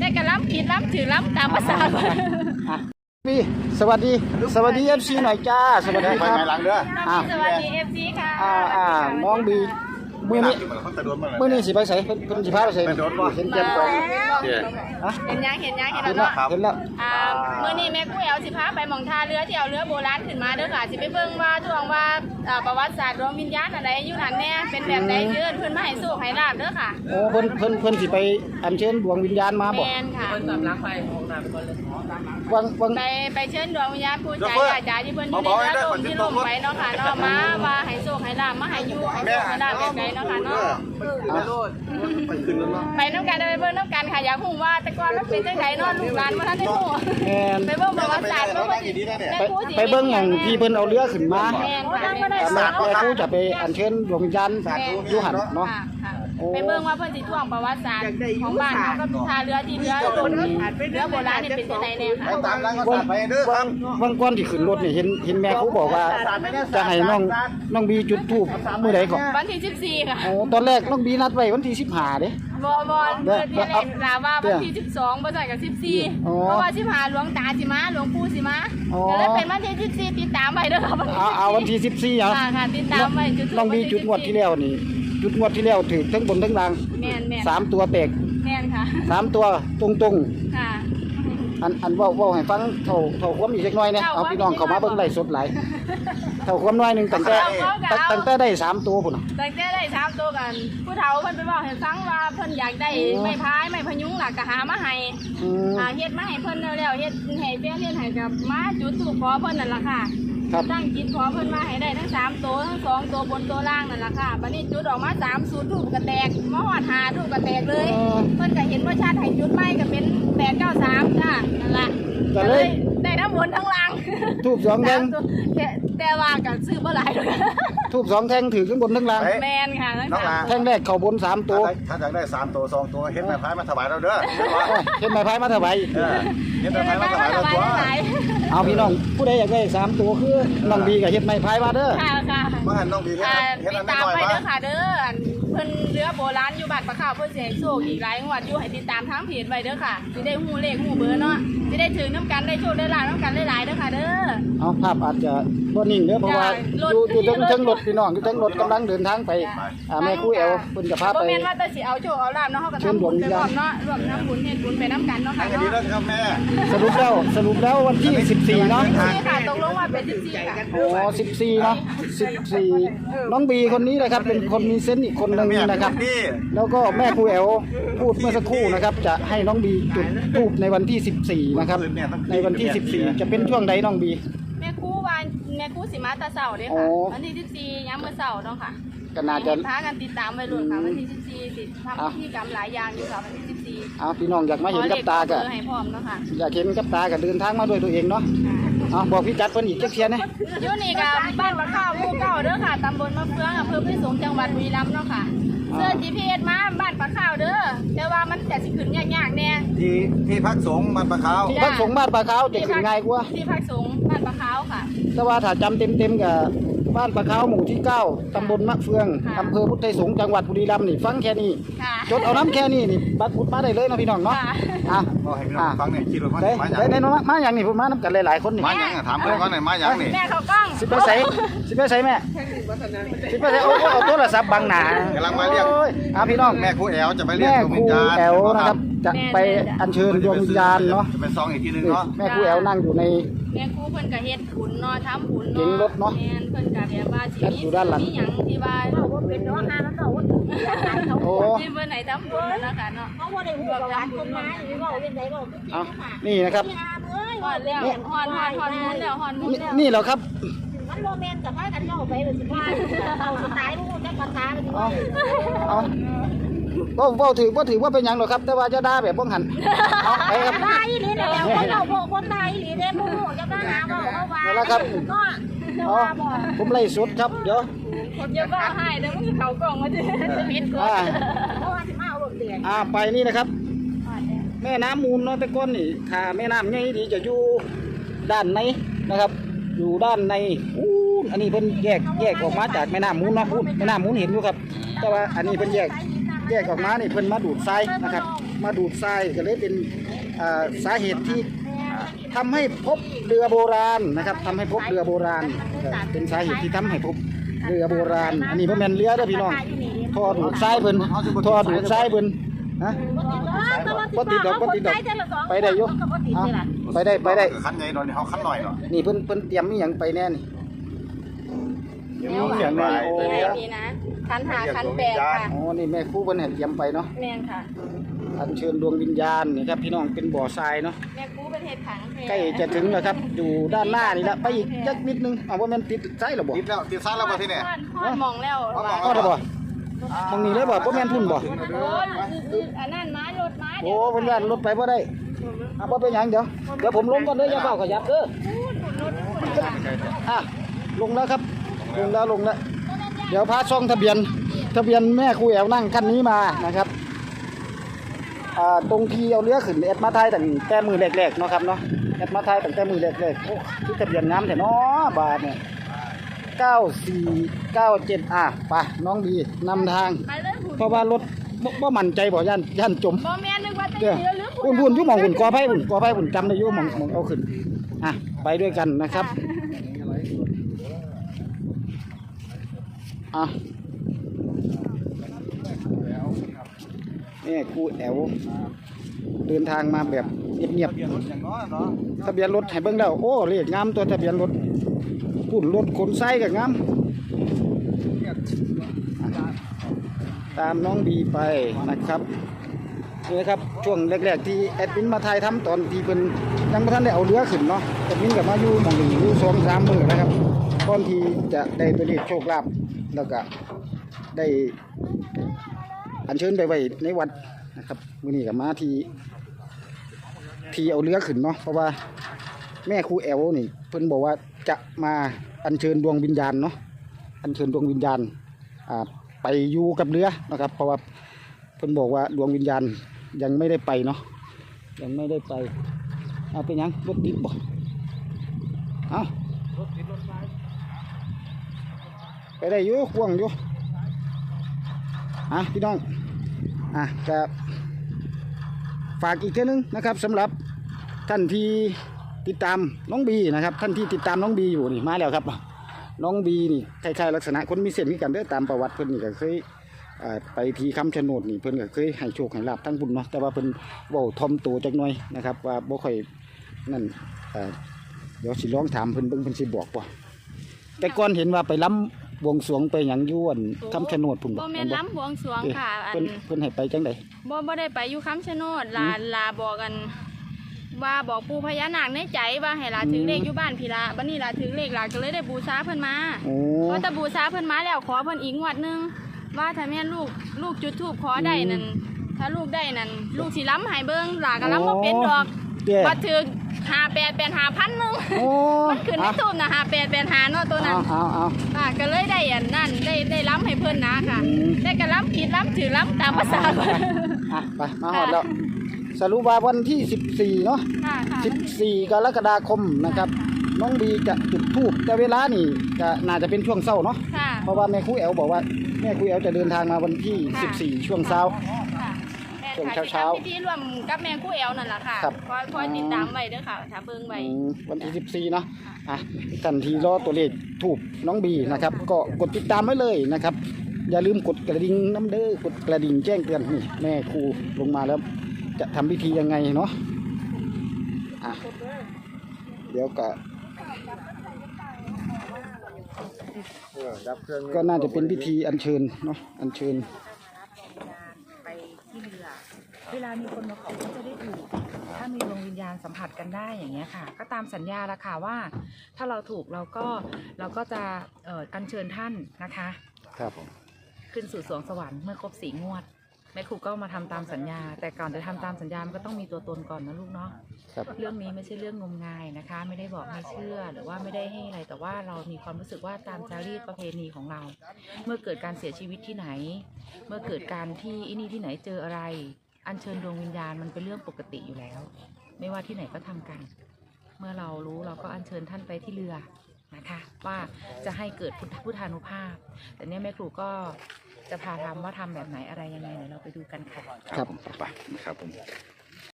ได้กระล้ำผิดล้ำถือล้ำตามภาษาคนอะพี่สวัสดี สวัสดีเอฟซีหน่อยจ้า สวัสดีไปครับไงหลังเด้ออ่าสวัสดีเอฟซีค่ะอ่าอ่าน้องบี มือนี้เขาตะโดนมามือนี้สิไปใส่เพิ่นเพิ่นสิพาไปใส่ไปโดนบ่เห็นเจ็บก่อนฮะเห็นยังเห็นยังเห็นเห็นแล้วแล้วเนาะเห็นแล้วอ่ามื่อนี้แม่กุ้ยเอาสิพาไปหมองท่าเรือที่เอาเรือโบราณขึ้นมาเด้อค่ะสิไปเบิ่งว่าทวงว่าอ่าประวัติศาสตร์ดวงวิญญาณอะไรอยู่นั่นแน่เป็นแบบใดเชิญเพิ่นมาให้สู้ให้ลาบเด้อค่ะโอ้เพิ่นเพิ่นเพิ่นสิไปอัญเชิญดวงวิญญาณมาแมบ่นค่ะ วังวัง ไปไปเชิญดวงวิญญาณผู้ใจกาจาที่เพิ่นอยู่ในเรือลมที่ลมไปเนาะค่ะเนาะมาว่าให้สู้ให้ลาบมาให้อยู่ให้สู้ให้ลาบแบบใดเนาะค่ะเนาะไปขึ้นแล้วเนาะไปน้ำกันไปเบิ่งน้ำกันค่ะอยากรู้ว่าแต่ก่อนมันเป็นจังไดเนาะลูกหลานบ่ทันได้รู้แม่น ไปเบิ่งประวัติศาสตร์เบิ่งว่าสิแม่ไปครูสิไปเบิ่งหยังที่เพิ่นเอาเรือขึ้นมาแม่นค่ะแต่แม่แม่ครูจะไปอัญเชิญดวงวิญญาณอยู่หันเนาะ ค่ะค่ะโอ้ ไปเบิ่งว่าเพิ่นสิท่วงประวัติศาสตร์ของบ้านเฮากับท่าเรือที่เรือลมเรือโบราณนี่เป็นจังไดแน่ค่ะไปตามหลังก็สาดไปเด้อควัรังบวังก่อนที่ขึ้นรถนี่เห็นเห็นแม่ครูบอกว่า จะให้น้องน้องบีจุดธูปมื้อใดก่อนวันที่14ค่ะโอ้ตอนแรกน้องบีนัดไว้วันที่15เด้บ่บ่เพิ่นที่แรกลาว่าวันที่ 12บ่ใช่กับอ๋อ14 เพราะว่า15หลวงตาสิมาหลวงปู่สิมาอ๋อก็เลยเป็นวันที่14ติดตามไว้เด้อค่ะวันที่เอาเอาวันที่14เอาค่ะค่ะติดตามไว้จุดน้องบีจุดงวดที่แล้วนี่ จุดงวดที่แล้วถือทั้งบนทั้งล่างแม่นแม่นสามตัวแตกแม่นค่ะ สามตัวตรงค่ะ ๆอันอันเว้าเว้าให้ฟังเท่าเท่าความอีกเล็กน้อยนะเอาพี่น้องเข้ามาเบิ่งไลฟ์สดหลายเท่าความน้อยหนึงตั้งแต่ตั้งตั้งแต่ได้สามตัวพุ่นน่ะตั้งแต่ได้ถามตัวกัน ผู้เฒ่าเพิ่นไปบอกให้ฟังว่าเพิ่นอยากได้อ๋อ ไม้พายไม้พยุงหลักก็หามาให้อืม อ่าเฮ็ดมาให้เพิ่นแล้วเฮ็ดให้เปี้ยนเฮ็ดให้กับมาจุดถูกขอเพิ่นนั่นล่ะค่ะครับ ตั้งจิตขอเพิ่นมาให้ได้ทั้งสามตัวทั้งส องตัวบนตัวล่างนั่นล่ะค่ะบัดนี้จุดออกมาสามสูตรถูกกระแตกมาฮอดหาถูกกระแตกเลยเพิ่นก็เห็นว่าชาติให้จุดไม้ก็เป็น893จ้านั่นล่ะก็เลย ได้ทั้งบนทั้งล่าง ทูบสองแท่งสามตัวแต่ แต่ว่าก็ซื้อบ่หลายดอกทูบสองแท่งถือขึ้นบนทั้งล่างแมนค่ะทั้งน้องสามลาแท่งแรกเข้าบนสามตัวถ้าอยากได้สามตัวสองตัวเฮ็ดแม่พายมาถวายเราเด้อโอ้ยเห็นไม้พายมาถวายเออเฮ็ดเดี๋แม่ยวพายไปมาถมาวายถเราวายตัวหลายเอาพี่น้องผู้ใดอยากได้สามตัวคือน้องบีกับเฮ็ดไม้พายมาเด้อ ค่ะค่ะมาหันน้องบีเฮ็ดอ่าเฮ็ดติอัดนน้ตามอยไปมาเด้อค่ะเด้ออัน เพิ่นเรือโบราณอยู่บ้านปะขาวเพิ่นสิให้โชคอีกหลายงวดอยู่ให้ติดตามทางเพจไว้เด้อค่ะสิได้ฮู้เลขฮู้เบอร์เนาะสิได้ถึงน้ำกันได้โชคได้ลาบน้ำกันหลายๆเด้อค่ะเด้อ เอาภาพอาจจะบ่นิ่งเด้อเพราะว่าจ้ะอยู่อยู่รถเทั้งเทั้งรถพี่น้องอยู่เทั้งรถกำลังเดินทางไปอ่าแม่ครูแอลเพิ่นจะพาบ่ไป แม่นว่าแต่สิเอาโชคเอาลาบเนาะเฮาก็เชิญทำบุญดวงวิไปญพญาณร้อมเนาะร่วมทำบุญเฮ็ดบุญไปน้ำกันเนาะให้ค่ะกันดีเนาะแล้วครับแม่สรุปแล้วสรุปแล้ววันที่ 14 เนาะนี่ค่ะตกลงว่าเป็น14ค่ะ อ๋อ14 เนาะ14 น้องบีคนนี้นะครับเป็นคนมีเซนส์อีกคนหนึงนะครับพี่แล้วก็แม่ครูแอลพูดเมื่อสักครู่นะครับ จะให้น้องบีจุดธูปในวันที่ 14 นะครับ ในวันที่ 14 จะเป็นช่วงใดน้องบี แม่ครูวานแม่ครูสิมาแตะเสาร์เด้โอ้ค่ะ วันที่14ยามมื้อเสาร์เนาะค่ะก็น่าจะพากันติดตามไปรุ่นค่ะวันที่ 14สิอะทำพิธีกรรมหลายอย่างอยู่ค่ะวันที่ 14เอาพี่น้องอยากมาเห็นกับตาขก็อเลขขอเบอร์ให้พร้อมเนาะค่ะอยากเห็นกับตาก็เดินทางมาด้วยตัวเองเนาะ เอาบอกพี่จัดเพิ่นอีกจักเทียนะอยู่นี่กับบ้านมะข้าวหมู่เก้าเด้อค่ะตำบลมะเฟืองอำเภอพิสงจังหวัดบุรีรัมย์เนาะค่ะเสื้อ GPS มาบ้านปะข้าวเด้อแต่ว่ามันจะสิขึ้นยากๆแน่ที่ที่พักสงฆ์มันปะขาว ที่พักสงฆ์บ้านปลาขาวจะขึ้นง่ายกว่าที่พักสงฆ์บ้านปะข้าวค่ะ แต่ว่าถ้าจำเต็มๆกับ บ้านปลาขาวหมู่ที่9ตำบลมะเฟืองค่ะ อำเภอพุทธไทยสงฆ์จังหวัดบุรีรัมย์นี่ฟังแค่นี้ ค่ะ จดเอาน้ำแค่นี้นี่บัตรพุทธมาได้เลยเนาะพี่น้องเนาะค่ะ อะก็ให้พี่น้องฟังเนี่ยคิดว่ามาได้มาหยัได้งได้เนาะมาอย่างนี้ผมมาน้ำกันหลายๆคนนี่มาหยังอะถามเพิ่นก่อนหน่อยมาหยังนี่แม่เขากล้องสิไปใส่สิไปใส่แม่สิไปใส่โอ้โหเอาโทรศัพท์บังหน้ากำลังมาเรียก โอ้อะพี่น้อง แม่ครูแอลจะไปเรียกแม่ดวงควิรูญญาณแอลนะครับ จะไปอัญเชิญดวงวิญญาณเนาะจะไปซองอีกทีนึงนี่เนาะแม่ครูแอลนั่งอยู่ใน แม่ครูเพิ่นก็เฮ็ดขุนเนาะทำขุนเก๋งรถเนาะ แม่นเพิ่นก็แบบว่าสิแอดอยู่ด้านหลังมีหยังที่ว่าเขาบ่เป็นเนาะงานมันเนาะโอ้ที่เพิ่นให้ทำบุญเนาะค่ะเนาะเขาบ่ได้หัวกับร้านคนมาหรือว่าเป็นไดบ่เอานี่นะครับพี่อาเอ้ยฮอดแล้วฮอดฮอดฮอดมุนแล้วฮอดมุนนี่แล้วนี่เหรอครับมันโมเมนต์กับพากันย่อไปเป็นสิบห้าเอาสไตล์พวกจักภาษาเป็นเอา เอาบ่บ่ถือบ่ถือว่าเป็นหยังหรอกครับ แต่ว่าจะด่าแบบบ่หันเอาไปครับตายอีหลีเนี่ยคนเราบ่คนตายอีหลีเนี่ยบ่ฮู้จะมาหาบ่เขาว่าเอาละครับ ก็เอาผมไล่สดครับ เดี๋ยวอย่าว่าให้เด้อมันเข้ากล่องมาจะจะผิดกฎอ่าเพราะว่าสิมาเอารถเตียงอ่าไปนี่นะครับ แม่น้ำมูลเนาะแต่ก้อนนี่ถ้าแม่น้ำใหญ่ดีจะอยู่ด้านในนะครับ อยู่ด้านในอู้อันนี้เพิ่นแยกแยกออกมาจากแม่น้ำมูลเนาะพูดแม่น้ำมูลเห็นอยู่ครับ แต่ว่าอันนี้เพิ่นแยก แยกออกมานี่เพิ่นมาดูดทรายนะครับเมาดูดทรายก็เลยเป็นอ่าสาเหตุที่ทำให้พบเรือโบราณนะครับทำให้พบเรือโบราณก็เป็นสาเหตุที่ทำให้พบเรือโบราณ อันนี้พ่อแม่นเรือเด้อพี่น้องท่อดูดทรายเพิ่นท่อดูดทรายเพิ่นฮะบ่ติดดอกบ่ติดดอกไปได้อยู่เอาไปได้ไปได้คันใหญ่หน่อยนี่เขาคันหน่อยเนาะนี่เพิ่นเพิ่นเตรียมมีหยังไปแน่นี่เดี๋ยวมีเขาหเขียัยงนแน่ไว้โอ้นี่นี่นะ คันหาคันแปดค่ะอ๋อนี่แม่ครูเพิ่นให้เตรียมไปเนาะแม่นค่ะอัญเชิญดวงวิญญาณนี่ครับพี่น้องเป็นบ่อทรายเนาะแม่กูเป็นเห็ดผังแพใกล้จะถึงแล้วครับอยู่ด้านหน้านี่ละไปอีกจักนิดนึงเอาว่าแม่นติดใช่หรอบ่ติดแล้วติดซ้ายแล้วบ่ที่เนี่ยพอดพอดมองแล้วเอามองพอดบ่มองนี่เลยบ่บ่แม่นพุ่นบ่โอ้ยอันนั้นม้ารถม้าโอ้เพิ่นว่ารถไปบ่ได้อะบ่เป็นหยังเดี๋ยวเดี๋ยวผมลงก่อนเด้ออย่าเฝ้าขยับเด้ออะลงแล้วครับลงแล้วลงแล้ว เดี๋ยวพาช่องทะเบียน ทะเบียนแม่ครูแอวนั่งคันนี้มานะครับอ่าตรงที่เอาเรือขึ้นแอดมาไทยตั้งแต่มือแรกๆเนาะครับเนาะแอดมาไทยตั้งแต่มือแรกๆโอ้ที่ทะเบียนงามแต่เนาะบาทเนี่ยเก้าสี่เก้าเจ็ดอะไปน้องดีนำทางไปเลยหุ่นเพราะว่ารถบ่บ่มั่นใจบ่ย่านย่านจมบ่แม่นนึกว่าจะเด้อเยอะหรือพุ่นพุ่นอยุ่หมองหุ่นกอไผ่หุ่นกอไผ่หุ่นจำได้อยุ่หมองหมองเอาขึ้นอะไปด้วยกันนะครับ อะนี่ครูแอวเดินทางมาแบบเงียบอย่างน้อยเนาะๆทะเบียนรถให้เบิ่งแล้วโอ้เลขงามตัวทะเบียนรถพุ่นรถขนไส้ก็งามตามน้องบีไปนะครับนี่นะครับช่วงแรกๆที่แอดมินมาถ่ายทำตอนที่เพิ่นยังไม่ทันได้เอาเรือขึ้นเนาะแอดมินกับมาอยู่มองหนึ่งอยู่สองสามมือนะครับก่อนที่จะได้ตัวเลขโชคลาภ แล้วก็ได้อัญเชิญไปไว้ในวัดนะครับมื้อนี้ก็มาที่ที่เอาเรือขึ้นเนาะเพราะว่าแม่ครูแอลนี่ เพิ่นบอกว่าจะมาอัญเชิญดวงวิญญาณเนาะอัญเชิญดวงวิญญาณอ่าไปอยู่กับเรือนะครับ เพราะว่าเพิ่นบอกว่าดวงวิญญาณยังไม่ได้ไปเนาะยังไม่ได้ไปเอาเป็นยังรถติดบ่เอา ไปได้อยู่ห่วงอยู่อะพี่น้องอะจะฝากอีกเท่านึงนะครับสำหรับท่านที่ติดตามน้องบีนะครับ ท่านที่ติดตามน้องบีอยู่นี่มาแล้วครับ น้องบีนี่คล้ายๆลักษณะคนมีเส้นมีกันเด้อตามประวัติเพิ่นนี่ก็เคยไปทีคำชะโนดนี่เพิ่นก็เคยให้โชคให้ลาบทั้งบุญเนาะแต่ว่าเพิ่นเว้าทอมตัวจักหน่อยนะครับว่าบ่ค่อยนั่นเดี๋ยวสิลองถามเพิ่นเบิ่งเพิ่นสิบอกว่าแต่ก่อนเห็นว่าไปล้ำ บวงสรวงไปหยังอยู่อั่นคำชะโนดพุ่นบ่แม่นล้ำบวงสรวงเอ้ยค่ะอัเพิ่นนเพิ่นให้ไปจังไดบ่บ่ได้ไปอยู่คำชะโนดลาลาบอกกัน ว่าบอกปู่พญานาคในใจว่าให้ลาถึงเลขอยู่บ้านพี่ละบัดนี้ลาถึงเลขลาก็เลยได้บูชาเพิ่นมาโอ้พอแตะบูชาเพิ่นมาแล้วขอเพิ่นอีกงวดหนึงว่าถ้าแม่นลูกลูกจุดธูปขอได้นั่นถ้าลูกได้นั่นลูกสิล้ำให้เบิ่งลาก็ล้ำบ่เป็นดอกเด้ บัดถึง 58เป็น5,000นึงโอ้มันขึ้นในทูปนะ58เป็น5เนาะตัวนั้นเอาเอาเอาอ่าก็เลยได้อันนั่นได้ได้ล้ำให้เพิ่นนะค่ะ อืม ได้ก็ล้ำผิดล้ำถือล้ำตามภาษาเพิ่นอะไปมาฮอดแล้วสรุปว่าวันที่ 14 เนาะ ค่ะค่ะ14 กรกฎาคมนะครับ น้องบีจะจุดธูปแต่เวลานี่ก็น่าจะเป็นช่วงเช้าเนาะ ค่ะ เพราะว่าแม่ครูแอลบอกว่าแม่ครูแอลจะเดินทางมาวันที่ ค่ะ 14 ช่วงเช้า ค่ะช่วงแม่เช้าๆค่ะที่ร่วมกับแม่คู่แอลนั่นแหละค่ะครับ คอยคอยติดตามไว้เด้อค่ะถ้าเบิ่งไว้ อืมวันที่ 14 เนาะอะทันทีรอตัวเลขถูกน้องบีนะครับ ก็กดติดตามไว้เลยนะครับ อย่าลืมกดกระดิ่งน้ำเด้อกดกระดิ่งแจ้งเตือนนี่แม่ครูลงมาแล้ว จะทำพิธียังไงเนาะอะเดี๋ยวก็เออดับเครื่องก็น่าจะเป็นพิธีอัญเชิญเนาะอัญเชิญไปที่เรือ เวลามีคนมาขอก็จะได้ถูก ถ้ามีดวงวิญญาณสัมผัสกันได้อย่างเงี้ยค่ะ ก็ตามสัญญาละค่ะว่า ถ้าเราถูกเราก็เราก็จะเอ่ออัญเชิญท่านนะคะ ครับขึ้นสู่สวงสวรรค์เมื่อครบสีงวดแม่ครูก็มาทำตามสัญญา แต่ก่อนจะทำตามสัญญามันก็ต้องมีตัวตนก่อนนะลูกเนาะครับ เรื่องนี้ไม่ใช่เรื่องงมงายนะคะ ไม่ได้บอกให้เชื่อหรือว่าไม่ได้ให้อะไรแต่ว่าเรามีความรู้สึกว่าตามจารีตประเพณีของเรา เมื่อเกิดการเสียชีวิตที่ไหน เมื่อเกิดการที่อินี่ที่ไหนเจออะไร อัญเชิญดวงวิญญาณมันเป็นเรื่องปกติอยู่แล้ว ไม่ว่าที่ไหนก็ทำกัน เมื่อเรารู้เราก็อัญเชิญท่านไปที่เรือนะคะว่าจะให้เกิดพุทธพุทธานุภาพ แต่เนี่ยแม่ครูก็จะพาทำว่าทำแบบไหนอะไรยังไงเดี๋ยวเราไปดูกันค่ะ ครับไปนะครับผม